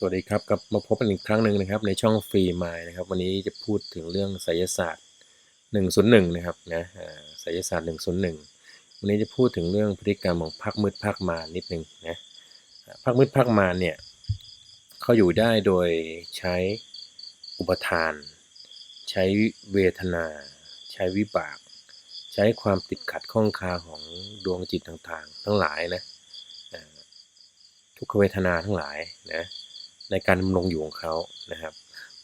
สวัสดีครับกลับมาพบกันอีกครั้งหนึ่งนะครับ ในช่องฟรีไมายนะครับ วันนี้จะพูดถึงเรื่องไสยศาสตร์ 101 นะครับนะไสยศาสตร์ 101 วันนี้จะพูดถึงเรื่องพฤติกรรมของพักมืดพักมารนิดนึงนะพักมืดพักมารเนี่ยเขาอยู่ได้โดยใช้อุปทาน ใช้เวทนา ใช้วิบาก ใช้ความติดขัดข้องคาของดวงจิตต่างๆ ทั้งหลายนะทุกขเวทนาทั้งหลายนะ ในการดำรงอยู่ของเขานะครับ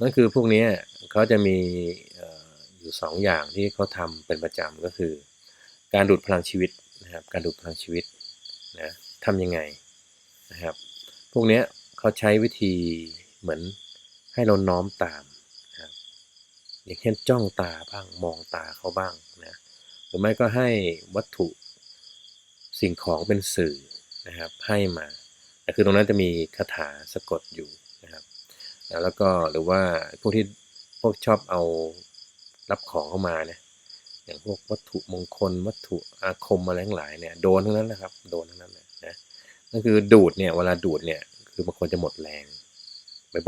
นั่นคือพวกนี้เขาจะมีอยู่สองอย่างที่เขาทำเป็นประจำก็คือ การดูดพลังชีวิตนะครับ การดูดพลังชีวิตนะทำยังไงนะครับ พวกนี้เขาใช้วิธีเหมือนให้เราน้อมตามนะครับอย่างเช่นจ้องตาบ้างมองตาเขาบ้างนะหรือไม่ก็ให้วัตถุสิ่งของเป็นสื่อนะครับให้มา คือตรงนั้นจะมีคาถาสะกดอยู่นะครับแล้วก็หรือว่าพวกที่พวกชอบเอารับของเข้ามาเนี่ยอย่างพวกวัตถุมงคล วัตถุอาคมอะไรทั้งหลายเนี่ยโดนทั้งนั้นนะครับโดนทั้งนั้นนะนั่นคือดูดเนี่ยเวลาดูดเนี่ยคือบางคนจะหมดแรง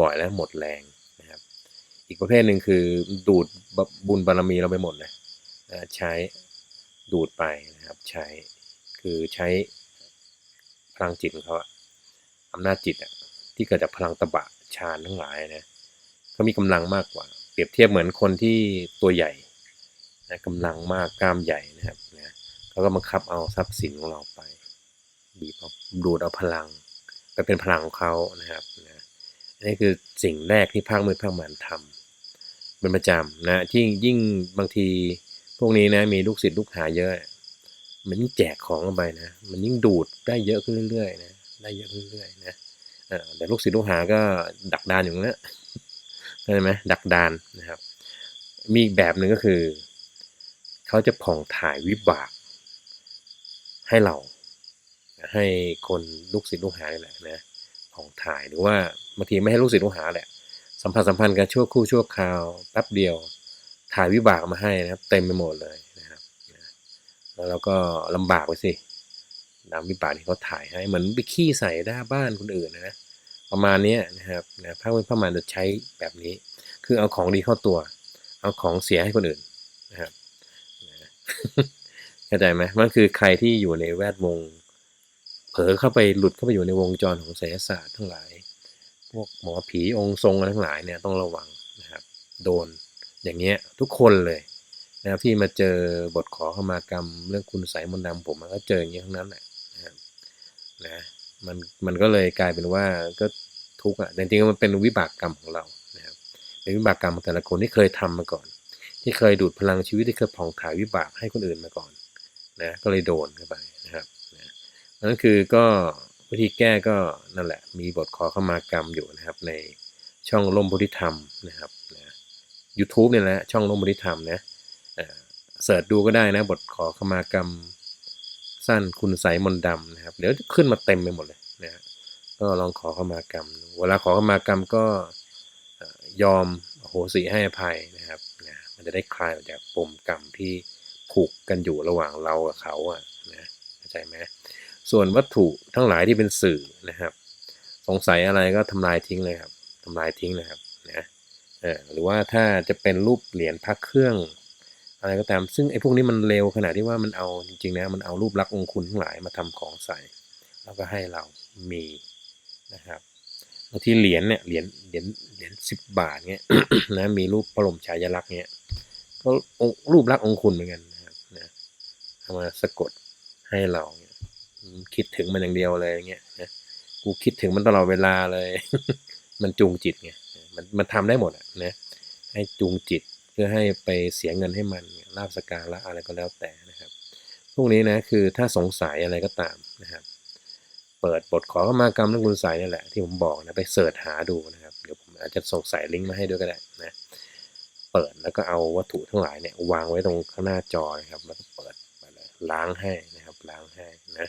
บ่อยๆแล้วหมดแรงนะครับ อีกประเภทหนึ่งคือดูดบุญบารมีเราไปหมดนะใช้ดูดไปนะครับใช้คือใช้พลังจิตของเขาอะ อำนาจจิตอะที่เกิดจากพลังตบะฌานทั้งหลายนะเขามีกำลังมากกว่า เปรียบเทียบเหมือนคนที่ตัวใหญ่นะกำลังมากกล้ามใหญ่นะครับนะเขาก็บังคับเอาทรัพย์สินของเราไปบีบเอาดูดเอาพลังไปเป็นพลังของเขานะครับนะนนี้คือสิ่งแรกที่ภาคมืดภาคมันทำเป็นประจำนะที่ยิ่งบางทีพวกนี้นะมีลูกศิษย์ลูกหาเยอะ มันยิ่งแจกของเข้าไปนะ มันยิ่งดูดได้เยอะขึ้นเรื่อยๆนะ ได้เยอะขึ้นเรื่อยๆนะเออแต่ลูกศิษย์ลูกหาก็ดักดานอยู่นะเข้ไหมดักดานนะครับ มีอีกแบบหนึ่งก็คือ เขาจะผ่องถ่ายวิบาก ให้เรา ให้คนลูกศิษย์ลูกหาแหละนะผ่องถ่ายหรือว่าบางทีไม่ให้ลูกศิษย์ลูกหาแหละสัมพันธ์สัมพันธ์กันชั่วครู่ชั่วคราวแป๊บเดียว ถ่ายวิบากมาให้นะครับ เต็มไปหมดเลยนะครับแล้วเราก็ลำบากไปสิ นำวิบากที่เขาถ่ายให้เหมือนไปขี้ใส่หน้าบ้านคนอื่นนะประมาณนี้นะครับนะพระเวทพระมารจะใช้แบบนี้ คือเอาของดีเข้าตัว เอาของเสียให้คนอื่นนะครับเข้าใจไหมมันคือใครที่อยู่ในแวดวง เผลอเข้าไปหลุดเข้าไปอยู่ในวงจรของไสยศาสตร์ทั้งหลาย พวกหมอผีองค์ทรงอะไรทั้งหลายเนี่ยต้องระวังนะครับ โดนอย่างเงี้ยทุกคนเลยนะครับที่มาเจอบทขอเข้ามากรรมเรื่องคุณใสยมนต์ดำผมมันก็เจออย่างนี้ทั้งนั้นแหละ นะมันมันก็เลยกลายเป็นว่าก็ทุกข์อะแต่จริงๆมันเป็นวิบากกรรมของเรานะครับเป็นวิบากกรรมของแต่ละคนที่เคยทำมาก่อน ที่เคยดูดพลังชีวิตที่เคยผ่องถ่ายวิบากให้คนอื่นมาก่อนนะก็เลยโดนเข้าไปนะครับนะนั่นคือก็วิธีแก้ก็นั่นแหละ มีบทขอเข้ามากรรมอยู่นะครับ ในช่องลมพุทธิธรรมนะครับนะ YouTube เนี่ยแหละช่องลมพุทธิธรรมนะเสิร์ชดูก็ได้นะบทขอขมากรรม สั้นคุณใสยมนต์ดำนะครับ เดี๋ยวขึ้นมาเต็มไปหมดเลยนะฮะก็ลองขอเข้ามากรรม เวลาขอเข้ามากรรมก็ยอมโหสิให้อภัยนะครับนะมันจะได้คลายออกจากปมกรรมที่ผูกกันอยู่ระหว่างเรากับเขาอะนะเข้าใจไหมส่วนวัตถุทั้งหลายที่เป็นสื่อนะครับ สงสัยอะไรก็ทำลายทิ้งเลยครับทำลายทิ้งเลยครับนะเออหรือว่าถ้าจะเป็นรูปเหรียญพระเครื่อง อะไรก็ตาม ซึ่งไอ้พวกนี้มันเร็วขนาดที่ว่ามันเอาจริงๆนะมันเอารูปลักษณ์องคุณทั้งหลายมาทำของใส่ แล้วก็ให้เรามีนะครับบางทีเหรียญเนี่ยเหรียญเหรียญเหรียญสิบบาทเงี้ยนะมีรูปพระบรมฉายาลักษณ์เงี้ยก็รูปลักษณ์องคุณเหมือนกันนะครับนะเอามาสะกดให้เราเนี่ยคิดถึงมันอย่างเดียวเลยเงี้ยนะกูคิดถึงมันตลอดเวลาเลย มันจูงจิตไงมันมันทำได้หมดอะนะให้จูงจิต พื่อให้ไปเสียเงินให้มันลาบสการะอะไรก็แล้วแต่นะครับ พวกนี้นะคือถ้าสงสัยอะไรก็ตามนะครับ เปิดบทขอเข้ามากรรมเรื่องคุณใสยนี่แหละที่ผมบอกนะไปเสิร์ชหาดูนะครับเดี๋ยวผมอาจจะส่งใส่ลิงก์มาให้ด้วยก็ได้นะเปิดแล้วก็เอาวัตถุทั้งหลายเนี่ยวางไว้ตรงข้างหน้าจอนะครับ แล้วก็เปิดไปเลยล้างให้นะครับล้างให้นะ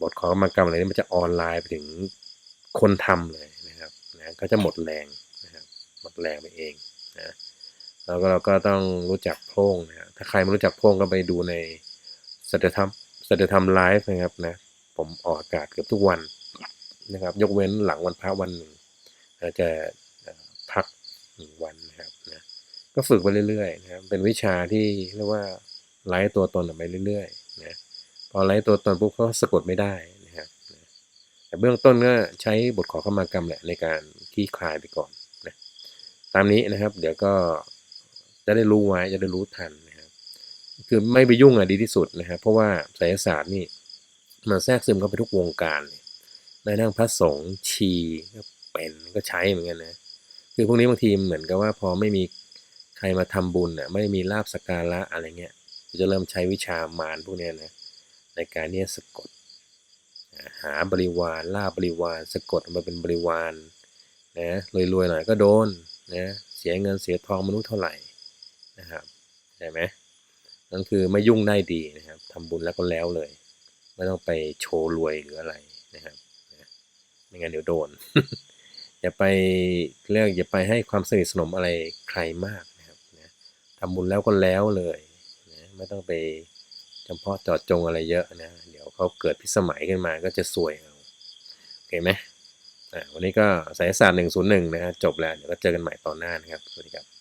บทขอเข้ามากรรมอะไรนี่มันจะออนไลน์ไปถึงคนทำเลยนะครับนะก็จะหมดแรงนะครับหมดแรงไปเองนะ แล้วก็เราก็ต้องรู้จักโพ่งนะฮะถ้าใครไม่รู้จักโพ่งก็ไปดูในสัจธรรมสัจธรรมไลฟ์นะครับนะ ผมออกอากาศเกือบทุกวันนะครับ ยกเว้นหลังวันพระวันหนึ่งเราจะพักหนึ่งวันนะครับนะก็ฝึกไปเรื่อยๆนะครับเป็นวิชาที่เรียกว่าไล่ตัวตนออกไปเรื่อยๆนะพอไล่ตัวตนปุ๊บเขาสะกดไม่ได้นะครับนะแต่เบื้องต้นก็ใช้บทขอเข้ามากรรมแหละในการคลี่คลายไปก่อนนะตามนี้นะครับ เดี๋ยวก็ จะได้รู้ไว้จะได้รู้ทันนะครับ คือไม่ไปยุ่งอะดีที่สุดนะครับ เพราะว่าไสยศาสตร์นี่มันแทรกซึมเข้าไปทุกวงการเลยในนั่งพระสงฆ์ชีก็เป็นก็ใช้เหมือนกันนะ คือพวกนี้บางทีเหมือนกับว่าพอไม่มีใครมาทำบุญอะไม่มีลาบสการะอะไรเงี้ยจะเริ่มใช้วิชามารพวกนี้นะในการเนี่ยสะกด หาบริวารล่าบริวารสะกดมาเป็นบริวารนะรวยๆหน่อยก็โดนนะเสียเงินเสียทองมนุษย์เท่าไหร่ นะครับใช่ไหมนั่นคือไม่ยุ่งได้ดีนะครับทำบุญแล้วก็แล้วเลย ไม่ต้องไปโชว์รวยหรืออะไรนะครับไม่งั้นเดี๋ยวโดน อย่าไปเรียกอย่าไปให้ความสนิทสนมอะไรใครมากนะครับนะทำบุญแล้วก็แล้วเลยนะไม่ต้องไปจำเพาะจอดจงอะไรเยอะนะ เดี๋ยวเขาเกิดพิสมัยขึ้นมาก็จะซวยเอาโอเคไหมอ่าวันนี้ก็สายศาสตร์หนึ่งศูนย์หนึ่งนะฮะจบแล้ว เดี๋ยวก็เจอกันใหม่ตอนหน้านะครับ สวัสดีครับ